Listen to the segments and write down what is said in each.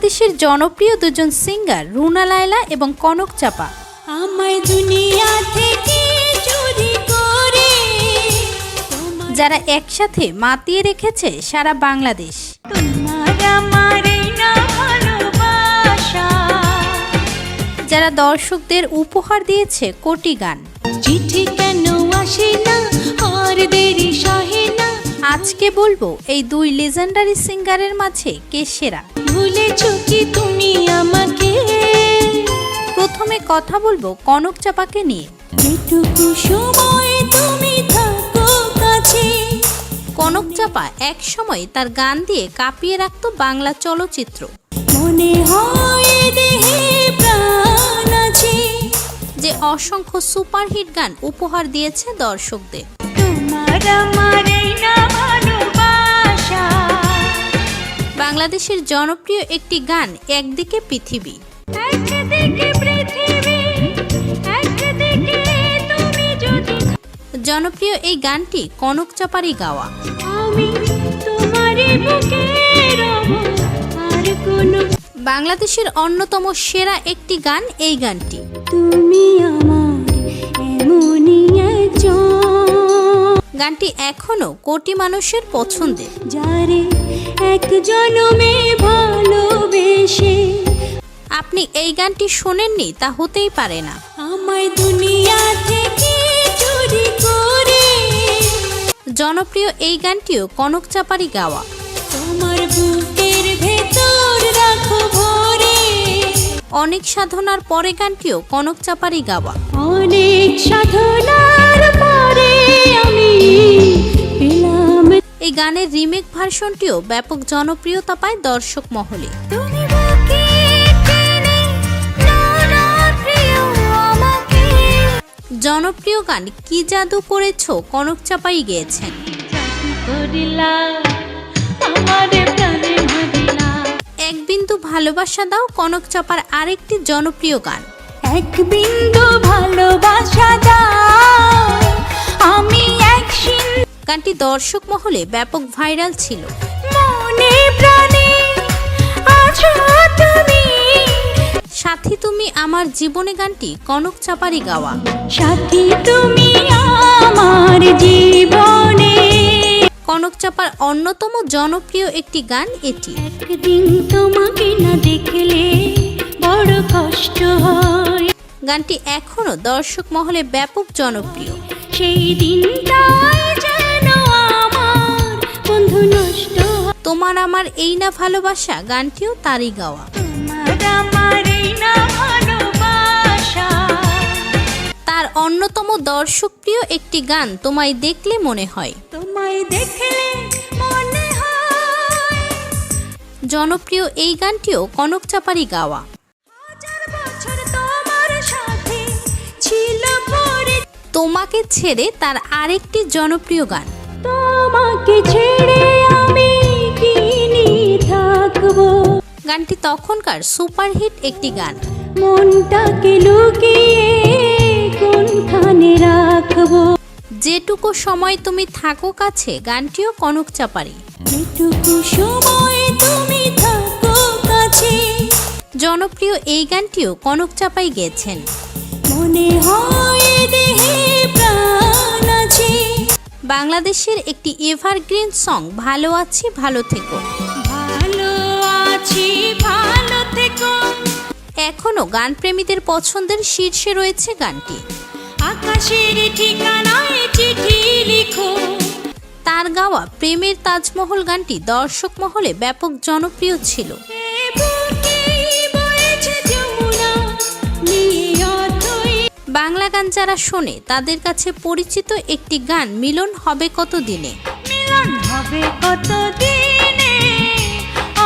বাংলাদেশের জনপ্রিয় দুজন সিঙ্গার রুনা লায়লা এবং কনক চাপা। আমায় দুনিয়া থেকে চুরি করে। যারা একসাথে মাতিয়ে রেখেছে সারা বাংলাদেশ। যারা দর্শকদের উপহার দিয়েছে কোটি গান। চিঠি কেন আসে না? আর দেরি সহে আজকে বলব এই দুই লেজেন্ডারি সিঙ্গারের মাঝে কে সেরা? ভুলেছ কি তুমি আমাকে। প্রথমে কথা বলব কনক চাপাকে নিয়ে। যেটুকু সময় তুমি থাকো কাছে। কনক চাপা এক সময় তার গান দিয়ে কাঁপিয়ে রাখত বাংলা চলচ্চিত্র। মনে হয় দেহে প্রাণ আছে। যে অসংখ্য সুপারহিট গান উপহার দিয়েছে দর্শকদের। তোমার আমার বাংলাদেশের জনপ্রিয় একটি গান একদিকে পৃথিবী। জনপ্রিয় এই গানটি কনক চাপারি গাওয়া বাংলাদেশের অন্যতম সেরা একটি গান এই গানটি। তুমি আমার এমনই একজন। গানটি এখনও কোটি মানুষের পছন্দের। যারে এক জনমে ভালোবেসে। আপনি এই গানটি শোনেননি তা হতেই পারে না। আমায় দুনিয়া থেকে চুরি করে। জনপ্রিয় এই গানটিও কনক চাপারি গাওয়া। তোমার বুকের ভেতর রাখো ভরে। অনেক সাধনার পরে গানটিও কনক চাপারি গাওয়া। অনেক পেলাম এই গানের রিমেক ভার্সনটিও ব্যাপক জনপ্রিয়তা পায় দর্শক মহলে। জনপ্রিয় গান কি জাদু করেছ? কনক চাপাই গেয়েছেন। এক বিন্দু ভালোবাসা দাও কনক চাপার আরেকটি জনপ্রিয় গান। এক বিন্দু ভালোবাসা দাও। আমি এক গানটি দর্শক মহলে ব্যাপক ভাইরাল ছিল। মনে প্রাণে আছো তুমি। সাথী তুমি আমার জীবনে গানটি কনক চাপারই গাওয়া। সাথী তুমি আমার জীবনে। কনক চাপার অন্যতম জনপ্রিয় একটি গান এটি। একদিন তোমাকে না দেখলে বড় কষ্ট হয়। গানটি এখনও দর্শক মহলে ব্যাপক জনপ্রিয়। সেই দিনটাই যেন আমার বন্ধু নষ্ট তোমার আমার এই না ভালোবাসা গানটিও তারই গাওয়া। তার অন্যতম দর্শকপ্রিয় একটি গান তোমায় দেখলে মনে হয়। তোমায় দেখলে জনপ্রিয় এই গানটিও কনক চাপারই গাওয়া। তোমাকে ছেড়ে তার আরেকটি জনপ্রিয় গান। তোমাকে ছেড়ে আমি থাকব। গানটি তখনকার সুপারহিট একটি গান। মনটাকে লুকিয়ে কোনখানে রাখব? যেটুকু সময় তুমি থাকো কাছে গানটিও কনক চাপারি। যেটুকু সময় তুমি থাকো কাছে। জনপ্রিয় এই গানটিও কনক চাপাই গেয়েছেন। মনে হয় দেহে প্রাণ আছে। বাংলাদেশের একটি এভারগ্রিন সং ভালো আছি ভালো থেকো। ভালো আছি ভালো থেকো। এখনও গানপ্রেমীদের পছন্দের শীর্ষে রয়েছে গানটি। আকাশের ঠিকানায় চিঠি লিখো। তার গাওয়া প্রেমের তাজমহল গানটি দর্শক মহলে ব্যাপক জনপ্রিয় ছিল। বাংলা গান যারা শোনে তাদের কাছে পরিচিত একটি গান মিলন হবে কত দিনে মিলন হবে কত দিনে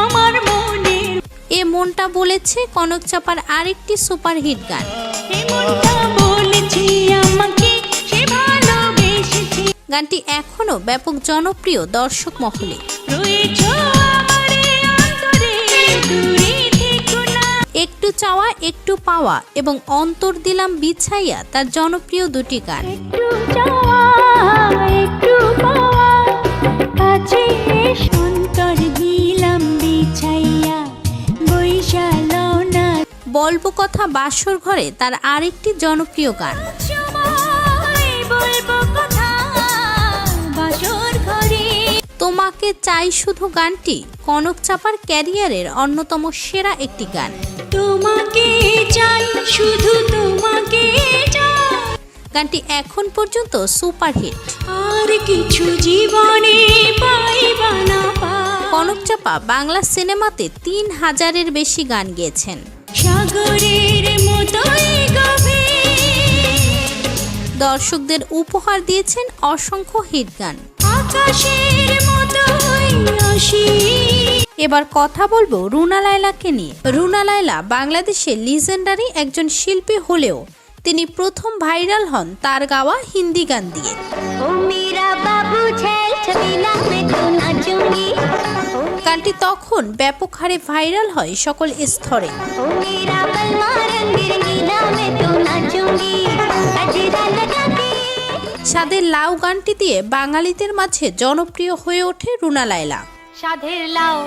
আমার মনের এ মনটা বলেছে কনক চাপার আরেকটি সুপারহিট গান। গানটি এখনও ব্যাপক জনপ্রিয় দর্শক মহলে। রয়েছ চাওয়া একটু পাওয়া এবং অন্তর দিলাম বিছাইয়া তার জনপ্রিয় দুটি গান। একটু চাওয়া একটু পাওয়া কাছে অন্তর দিলাম বিছাইয়া বলব কথা বাসর ঘরে তার আরেকটি জনপ্রিয় গান। বলব কথা চাই শুধু গানটি। কনক চাপার ক্যারিয়ারের অন্যতম সেরা একটি গান। তোমাকে চাই শুধু তোমাকে গানটি এখন পর্যন্ত সুপারহিট। আর কিছু জীবনে কনক চাপা বাংলা সিনেমাতে তিন হাজারের বেশি গান গেয়েছেন। সাগরের মতোই দর্শকদের উপহার দিয়েছেন অসংখ্য হিট গান। এবার কথা বলব রুনা লায়লাকে নিয়ে। রুনা লায়লা বাংলাদেশের লিজেন্ডারি একজন শিল্পী হলেও তিনি প্রথম ভাইরাল হন তার গাওয়া হিন্দি গান দিয়ে। গানটি তখন ব্যাপক হারে ভাইরাল হয় সকল স্তরে। সাদের লাউ গানটি দিয়ে বাঙালিদের মাঝে জনপ্রিয় হয়ে ওঠে রুনা লায়লা। সাধের লাও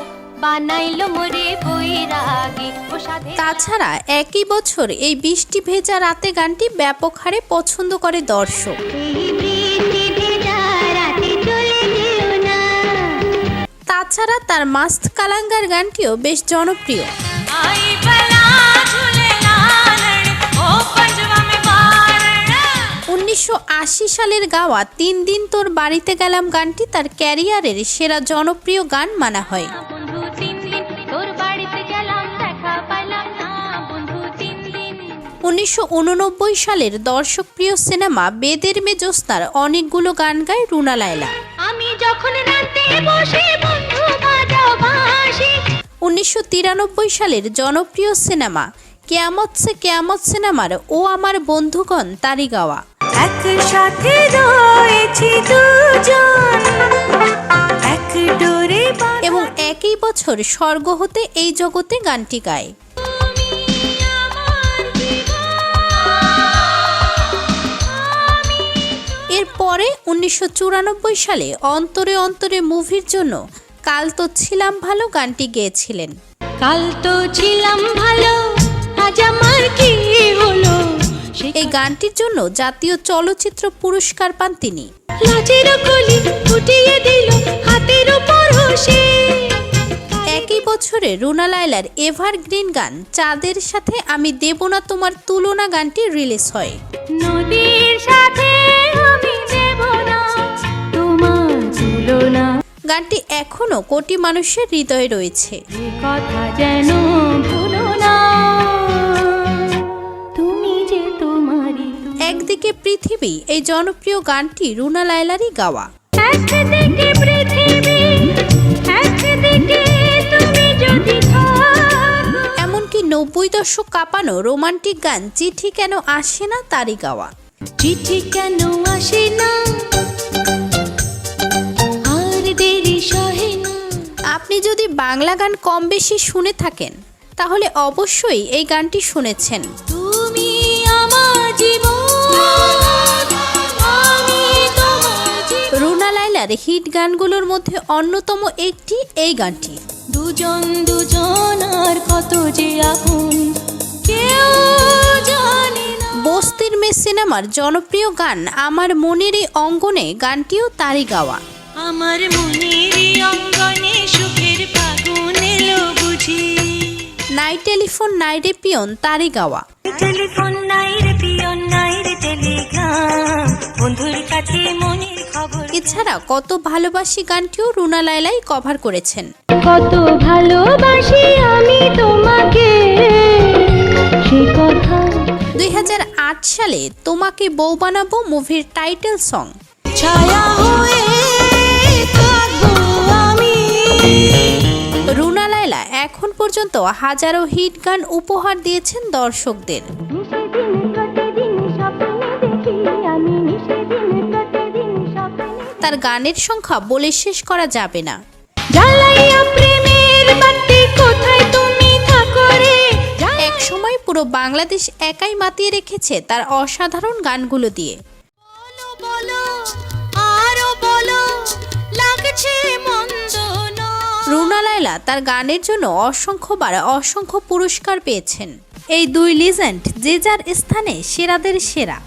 বানাইলো মোরে বৈরাগী ও সাধের তাছাড়া একই বছর এই বৃষ্টি ভেজা রাতে গানটি ব্যাপক হারে পছন্দ করে দর্শক। তাছাড়া তার মাস্ত কালাঙ্গার গানটিও বেশ জনপ্রিয়। উনিশশো সালের গাওয়া তিন দিন তোর বাড়িতে গেলাম গানটি তার ক্যারিয়ারের সেরা জনপ্রিয় গান মানা হয়। উনিশশো সালের দর্শকপ্রিয় সিনেমা বেদের মে জ্যোৎস্নার অনেকগুলো গান গায় রুনা লায়লা। আমি যখন রাতে বসে বন্ধু উনিশশো সালের জনপ্রিয় সিনেমা কেয়ামত সে কেয়ামত সিনেমার ও আমার বন্ধুগণ তারি গাওয়া। একসাথে রয়েছি দুজন। এক ডোরে এবং একই বছর স্বর্গ হতে এই জগতে গানটি গায়। এরপরে উনিশশো চুরানব্বই সালে অন্তরে অন্তরে মুভির জন্য কাল তো ছিলাম ভালো গানটি গেয়েছিলেন। কাল তো ছিলাম ভালো গানটির জন্য জাতীয় চলচ্চিত্র পুরস্কার পান তিনি। একই বছরে রুনা লায়লার এভারগ্রিন গান চাঁদের সাথে আমি দেব না তোমার তুলনা গানটি রিলিজ হয়। নদীর সাথে আমি দেব না তোমার তুলনা। গানটি এখনও কোটি মানুষের হৃদয়ে রয়েছে। কথা যেন একদিকে পৃথিবী এই জনপ্রিয় গানটি রুনা লায়লারই গাওয়া। একদিকে পৃথিবী একদিকে তুমি যদি এমনকি নব্বই দশক কাঁপানো রোমান্টিক গান চিঠি কেন আসে না তারই গাওয়া। চিঠি কেন আসে না? আর দেরি সহে না। আপনি যদি বাংলা গান কম বেশি শুনে থাকেন তাহলে অবশ্যই এই গানটি শুনেছেন। রুনা লায়লার হিট গানগুলোর মধ্যে অন্যতম একটি এই গানটি। দুজন দুজন আর কত যে আপন কেউ জানে না। বস্তির মেয়ে সিনেমার জনপ্রিয় গান আমার মনের এই অঙ্গনে গানটিও তারই গাওয়া। আমার মনেরই অঙ্গনে সুখের ফাগুন এলো বুঝি। নাই টেলিফোন নাই রে পিয়ন তারই গাওয়া। টেলিফোন নাই রে পিয়ন নাই রে টেলিগ্রাম বন্ধুর কাছে মনের খবর এছাড়া কত ভালোবাসি গানটিও রুনা লায়লাই কভার করেছেন। কত ভালোবাসি আমি তোমাকে সে কথা। দুই হাজার আট সালে তোমাকে বউ বানাবো মুভির টাইটেল সং ছায়া হয়ে পর্যন্ত হাজারো হিট গান উপহার দিয়েছেন দর্শকদের। তার গানের সংখ্যা বলে শেষ করা যাবে না। এক সময় পুরো বাংলাদেশ একাই মাতিয়ে রেখেছে তার অসাধারণ গানগুলো দিয়ে। রুনা লায়লা তার গানের জন্য অসংখ্যবার অসংখ্য পুরস্কার পেয়েছেন। এই দুই লিজেন্ড যে যার স্থানে সেরাদের সেরা।